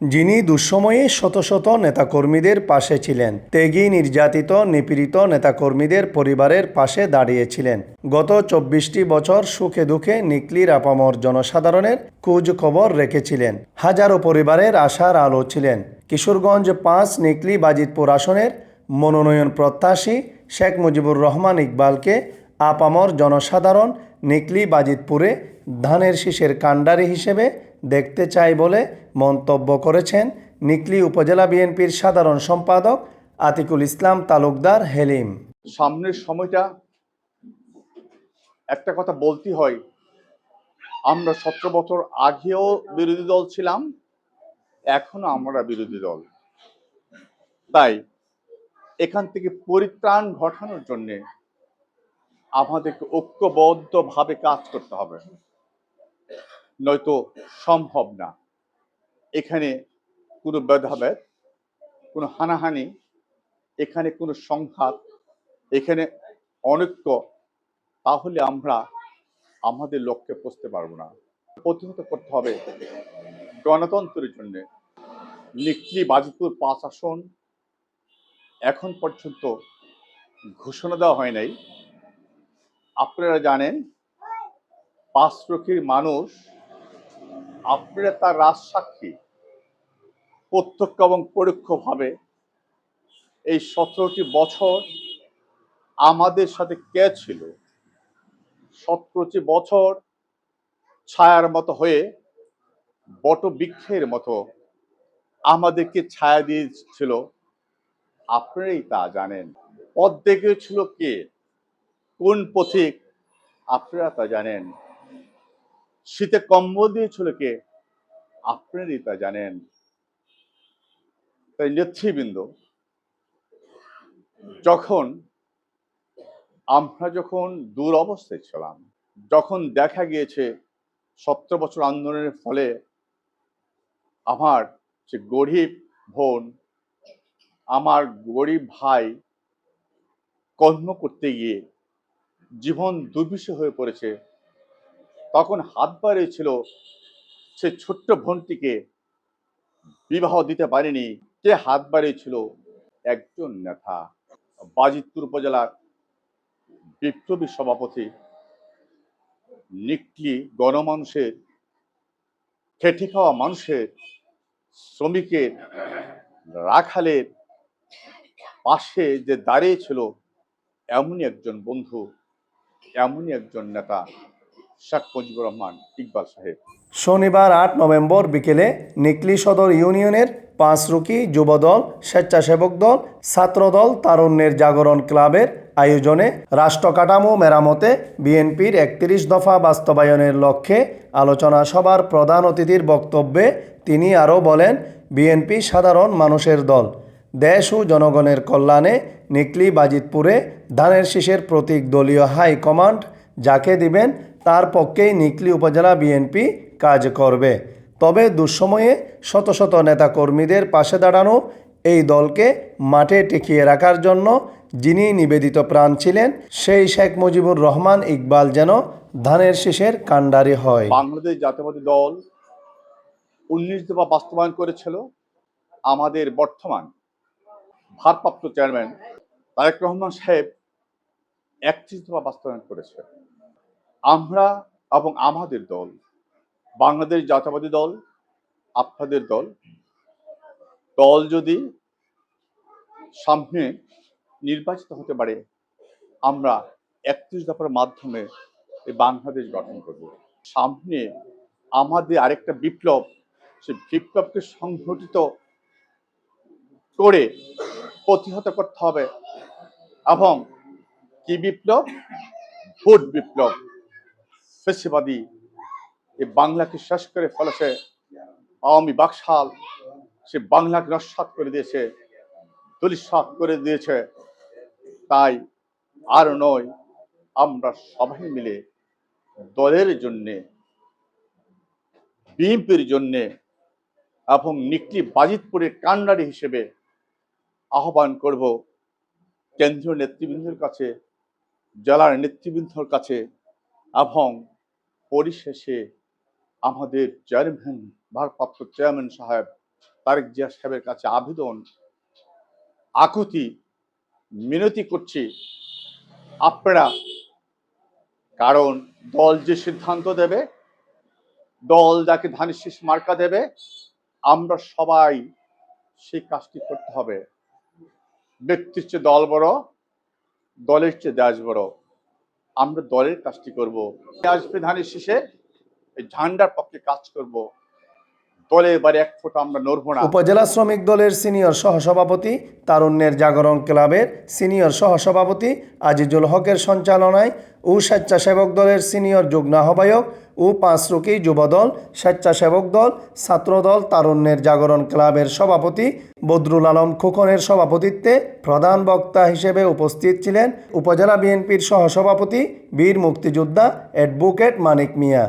যিনি দুঃসময়ে শত শত নেতাকর্মীদের পাশে ছিলেন। ত্যাগী, নির্যাতিত, নিপীড়িত নেতাকর্মীদের পরিবারের পাশে দাঁড়িয়েছিলেন। গত চব্বিশটি বছর সুখে দুঃখে নিকলির আপামর জনসাধারণের খোঁজ খবর রেখেছিলেন। হাজারো পরিবারের আশার আলো ছিলেন। কিশোরগঞ্জ পাঁচ নিকলি বাজিতপুর আসনের মনোনয়ন প্রত্যাশী শেখ মুজিবুর রহমান ইকবালকে আপামর জনসাধারণ নিকলি বাজিতপুরে ধানের শীষের কাণ্ডারি হিসেবে দেখতে চাই বলে মন্তব্য করেছেন নিকলি উপজেলা বিএনপির সাধারণ সম্পাদক আতিকুল ইসলাম তালুকদার হেলিম। সামনের সময়টা একটা কথা বলতে হয়, আমরা সতেরো বছর আগেও বিরোধী দল ছিলাম, এখনও আমরা বিরোধী দল। তাই এখান থেকে পরিত্রাণ ঘটানোর জন্য আমাদেরকে ঐক্যবদ্ধভাবে কাজ করতে হবে। নয়তো সম্ভব না। এখানে কোনো ভেদাভেদ কোনো হানাহানি, এখানে কোনো সংঘাত, এখানে অনৈক্য, তাহলে আমরা আমাদের লক্ষ্যে পৌঁছতে পারব না। প্রতিহত করতে হবে গণতন্ত্রের জন্যে। নিকলি বাজিপুর পাঁচ আসন, এখন পর্যন্ত ঘোষণা দেওয়া হয় নাই। আপনারা জানেন পাঁচরক্ষীর মানুষ আপনারা তার রাজসাক্ষী, প্রত্যক্ষ এবং পরোক্ষভাবে এই সতেরোটি বছর আমাদের সাথে কে ছিল? সতেরোটি বছর ছায়ার মতো হয়ে, বটবৃক্ষের মতো আমাদেরকে ছায়া দিয়েছিল। আপনারাই তা জানেন। পথ দেখেছিল কে? কোন পথিক? আপনারা তা জানেন। শীতে কম্বল দিয়েছিল কে? আপনারাই তা জানেন। তাই নেতৃবৃন্দ যখন আমরা যখন দূর অবস্থায় ছিলাম, যখন দেখা গিয়েছে সতেরো বছর আন্দোলনের ফলে আমার যে গরিব বোন, আমার গরিব ভাই কর্ম করতে গিয়ে জীবন দুর্বিষ হয়ে পড়েছে তখন হাত বাড়িয়েছিল সে ছোট্ট বোনটিকে। বিবাহ দিতে পারেনি। কে হাত বাড়িয়েছিল একজন নেতা, বাজিতপুর উপজেলার বিপ্লবী সভাপতি। নিকলি গণমানুষের খেটে খাওয়া মানুষের শ্রমিকের রাখালের পাশে যে দাঁড়িয়েছিল, এমনই একজন বন্ধু, এমনই একজন নেতা। মুজিবুর রহমান, ইকবাল সাহেব। শনিবার আট নভেম্বর বিকেলে নিকলি সদর ইউনিয়নের পাঁচরুকি যুবদল, স্বেচ্ছাসেবক দল, ছাত্রদল তারুণ্যের জাগরণ ক্লাবের আয়োজনে রাষ্ট্র কাঠামো মেরামতে বিএনপির একত্রিশ দফা বাস্তবায়নের লক্ষ্যে আলোচনা সভার প্রধান অতিথির বক্তব্যে তিনি আরও বলেন, বিএনপি সাধারণ মানুষের দল। দেশ ও জনগণের কল্যাণে নিকলি বাজিতপুরে ধানের শীষের প্রতীক দলীয় হাইকমান্ড যাকে দিবেন তার পক্ষেই নিকলি উপজেলা বিএনপি কাজ করবে। তবে দুঃসময়ে শত শত নেতাকর্মীদের পাশে দাঁড়ানো এই দলকে মাঠে টিকিয়ে রাখার জন্য যিনি নিবেদিত প্রাণ ছিলেন, সেই শেখ মুজিবুর রহমান ইকবাল যেন ধানের শীষের কাণ্ডারি হয়। বাংলাদেশ জাতীয়বাদী দল উনিশ দফা বাস্তবায়ন করেছিল। আমাদের বর্তমান ভারপ্রাপ্ত চেয়ারম্যান তারেক রহমান সাহেব একত্রিশ দফা বাস্তবায়ন করেছে। আমরা এবং আমাদের দল, বাংলাদেশ জাতীয়বাদী দল, আপনাদের দল দল যদি সামনে নির্বাচিত হতে পারে, আমরা একত্রিশ দফার মাধ্যমে এই বাংলাদেশ গঠন করব। সামনে আমাদের আরেকটা বিপ্লব, সে বিপ্লবকে সংঘটিত করে প্রতিহত করতে হবে এবং কি বিপ্লব? ভোট বিপ্লব। ফেসিবাদী এই বাংলাকে শেষ করে ফেলেছে আওয়ামী বাকশাল। সে বাংলাকে নস্বাত করে দিয়েছে দলিসাত করে দিয়েছে। তাই আর নয়, আমরা সবাই মিলে দলের জন্যে, বিএনপির জন্যে এবং নিকলি বাজিতপুরের কান্ডারি হিসেবে আহ্বান করব কেন্দ্রীয় নেতৃবৃন্দের কাছে, জেলার নেতৃবৃন্দর কাছে এবং পরিশেষে আমাদের চেয়ারম্যান, ভারপ্রাপ্ত চেয়ারম্যান সাহেব তারেক জিয়া সাহেবের কাছে আবেদন, আকুতি, মিনতি করছি। আপনারা কারণ দল যে সিদ্ধান্ত দেবে, দল যাকে ধানের শীষ মার্কা দেবে, আমরা সবাই সেই কাজটি করতে হবে। ব্যক্তির চেয়ে দল বড়, দলের চেয়ে দেশ বড়। আমরা দলের কাজটি করব। আসবে ধানের শেষে ঝান্ডার পক্ষে কাজ করব। দলের বাড়ি এক ফোঁটা আমরা নড়বো না। উপজেলা শ্রমিক দলের সিনিয়র সহসভাপতি তারুণ্যের জাগরণ ক্লাবের সিনিয়র সহসভাপতি আজিজুল হকের সঞ্চালনায় ও স্বেচ্ছাসেবক দলের সিনিয়র যুগ্ম আহ্বায়ক ও পাঁচরুকি যুবদল, স্বেচ্ছাসেবক দল, ছাত্রদল, তারুণ্যের জাগরণ ক্লাবের সভাপতি বদরুল আলম খোকনের সভাপতিত্বে প্রধান বক্তা হিসেবে উপস্থিত ছিলেন উপজেলা বিএনপির সহসভাপতি বীর মুক্তিযোদ্ধা অ্যাডভোকেট মানিক মিয়া।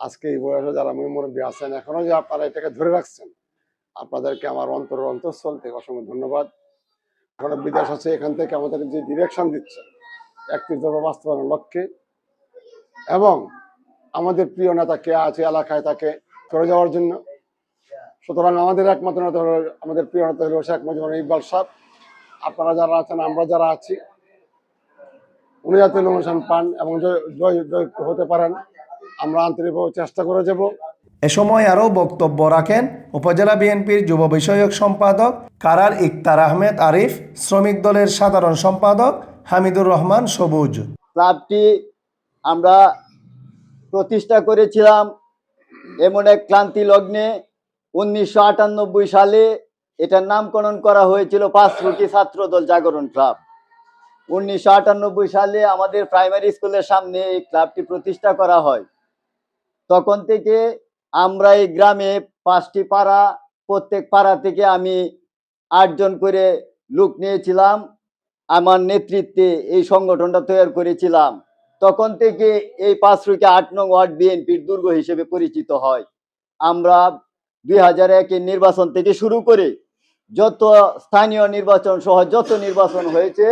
আজকে এই বয়সে যারা মুরব্বী আছেন, এখনও যে আপনারা এটাকে ধরে রাখছেন, আপনাদেরকে আমার অন্তর অন্তঃস্থল থেকে অসংখ্য ধন্যবাদ। এখনও বিদেশ আছে, এখান থেকে আমাদের যে ডিরেকশন দিচ্ছে একত্রিশ দফা বাস্তবায়নের লক্ষ্যে। এবং আমাদের প্রিয় নেতা কে আছে, এলাকায় তাকে করে যাওয়ার জন্য। সুতরাং আমাদের একমাত্র নেতা হলো, আমাদের প্রিয় নেতা হলো শেখ মুজিবুর ইকবাল সাহেব। আপনারা যারা আছেন, আমরা যারা আছি, উনি যাতে নমিনেশন পান এবং জয় জয় হতে পারেন। আমরা আন্তরিকভাবে চেষ্টা করে যাব। এ সময় আরও বক্তব্য রাখেন উপজেলা বিএনপির যুব বিষয়ক সম্পাদক কারার ইকতার আহমেদ আরিফ শ্রমিক দলের সাধারণ সম্পাদক হামিদুর রহমান সবুজ। ক্লাবটি আমরা প্রতিষ্ঠা করেছিলাম এমন এক ক্লান্তি লগ্নে উনিশশো আটানব্বই সালে। এটার নামকরণ করা হয়েছিল পাঁচ পাঁচরুটি ছাত্রদল জাগরণ ক্লাব। উনিশশো আটানব্বই সালে আমাদের প্রাইমারি স্কুলের সামনে এই ক্লাবটি প্রতিষ্ঠা করা হয়। তখন থেকে আমরা এই গ্রামে পাঁচটি পাড়া, প্রত্যেক পাড়া থেকে আমি আটজন করে লোক নিয়েছিলাম। আমার নেতৃত্বে এই সংগঠনটা তৈরি করেছিলাম। তখন থেকে এই পাঁচরুকে আট নং ওয়ার্ড বিএনপির দুর্গ হিসেবে পরিচিত হয়। আমরা দুই হাজার একের নির্বাচন থেকে শুরু করে যত স্থানীয় নির্বাচন সহ যত নির্বাচন হয়েছে,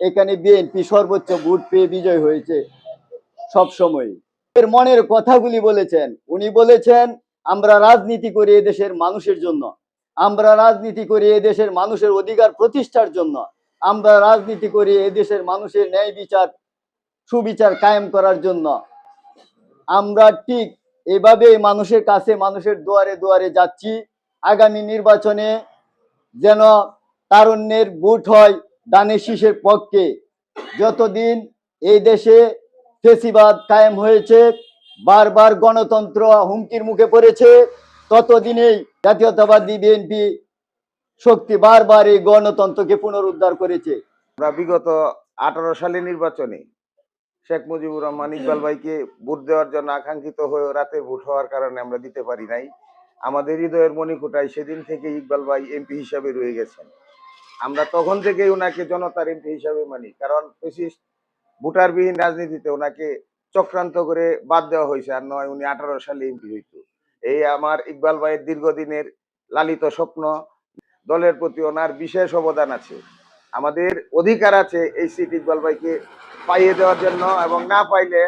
এখানে বিএনপি সর্বোচ্চ ভোট পেয়ে বিজয় হয়েছে সব সময় এর মনের কথাগুলি বলেছেন। উনি বলেছেন, আমরা রাজনীতি করি এদেশের মানুষের জন্য। আমরা রাজনীতি করি এদেশের মানুষের অধিকার প্রতিষ্ঠার জন্য। আমরা রাজনীতি করি এদেশের মানুষের ন্যায় বিচার, সুবিচার কায়েম করার জন্য। আমরা ঠিক এভাবে মানুষের কাছে, মানুষের দুয়ারে দুয়ারে যাচ্ছি। আগামী নির্বাচনে যেন তারুণ্যের ভোট হয় দানে শীষের পক্ষে। যতদিন এই দেশে ফেসিবাদ কায়েম হয়েছে, বারবার গণতন্ত্র হুমকির মুখে পড়েছে, ততদিনেই জাতীয়তাবাদী বিএনপি শক্তি বারবার এই গণতন্ত্রকে পুনরুদ্ধার করেছে। আমরা বিগত আঠারো সালে নির্বাচনে শেখ মুজিবুর রহমান ইকবাল ভাইকে ভোট দেওয়ার জন্য আকাঙ্ক্ষিত হয়ে রাতে ভোট হওয়ার কারণে আমরা দিতে পারি নাই। আমাদের হৃদয়ের মণিকোটায় সেদিন থেকে ইকবাল ভাই এমপি হিসাবে রয়ে গেছেন। আমরা তখন থেকেই ওনাকে জনতার এমপি হিসাবে মানি, কারণ ফেসিস্ট ভোটারবিহীন রাজনীতিতে ওনাকে চক্রান্ত করে বাদ দেওয়া হয়েছে। আর নয়, উনি আঠারো সালে এমপি হইতো। এই আমার ইকবাল ভাইয়ের দীর্ঘদিনের লালিত স্বপ্ন, দলের প্রতি ওনার বিশেষ অবদান আছে। আমাদের অধিকার আছে এই সিট ইকবাল ভাইকে পাইয়ে দেওয়ার জন্য এবং না পাইলে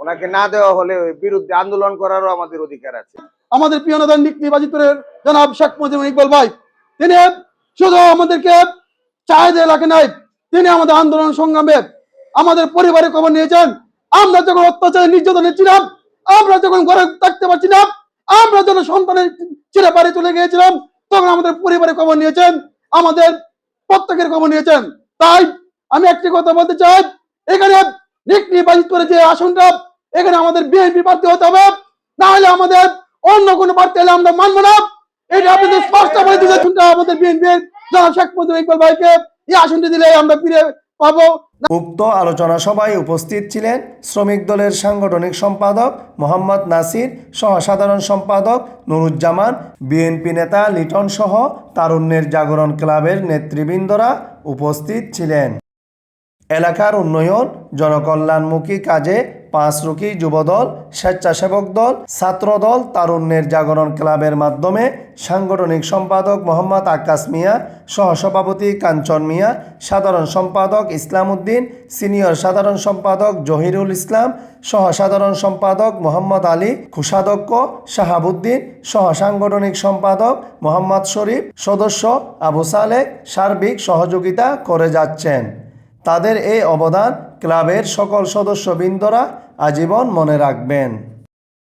ওনাকে না দেওয়া হলে বিরুদ্ধে আন্দোলন করারও আমাদের অধিকার আছে। আমাদের প্রিয় নেতা নিকলি বাজিতুরের জনাব শেখ মুজিবুর ইকবাল ভাই, তিনি শুধু আমাদেরকে চাহিদা এলাকা নাই। তিনি আমাদের আন্দোলন সংগ্রামে আমাদের পরিবারের খবর নিয়েছেন আমরা যখন অত্যাচারে নির্যাতনে ছিলাম, আমরা যখন ঘরে থাকতে পারছিলাম, আমরা যখন সন্তানের ছেড়ে বাড়ি চলে গিয়েছিলাম, তখন আমাদের পরিবারের খবর নিয়েছেন, আমাদের প্রত্যেকের খবর নিয়েছেন। তাই আমি একটি কথা বলতে চাই, এখানে নিকলি বাজিতুরের যে আসনটা, এখানে আমাদের বিএনপি প্রার্থী হতে হবে না হলে আমাদের অন্য কোনো প্রার্থী হলে আমরা মানবো না। এটা আপনাদের স্পষ্ট বলে দিতে আমাদের বিএনপির জনাব শেখ মুজিবুর ইকবাল ভাইকে, এই আসনটি দিলে আমরা ফিরে পাবো। উক্ত আলোচনা সভায় উপস্থিত ছিলেন শ্রমিক দলের সাংগঠনিক সম্পাদক মোহাম্মদ নাসির সহ সাধারণ সম্পাদক নুরুজ্জামান, বিএনপি নেতা লিটন সহ তারুণ্যের জাগরণ ক্লাবের নেতৃবৃন্দরা উপস্থিত ছিলেন। এলাকার উন্নয়ন, জনকল্যাণমুখী কাজে পাঁচরুকি যুবদল, স্বেচ্ছাসেবক দল, ছাত্র দল, তারুণ্যের জাগরণ ক্লাবের মাধ্যমে সাংগঠনিক সম্পাদক মোহাম্মদ আকাশ মিয়া, সহসভাপতি কাঞ্চন মিয়া, সাধারণ সম্পাদক ইসলাম উদ্দিন, সিনিয়র সাধারণ সম্পাদক জহিরুল ইসলাম সহ সাধারণ সম্পাদক মোহাম্মদ আলী কোষাধ্যক্ষ শাহাবুদ্দিন সহ সাংগঠনিক সম্পাদক মোহাম্মদ শরীফ, সদস্য আবু সালেক সার্বিক সহযোগিতা করে যাচ্ছেন। তাদের এই অবদান ক্লাবের সকল সদস্যবৃন্দরা আজীবন মনে রাখবেন।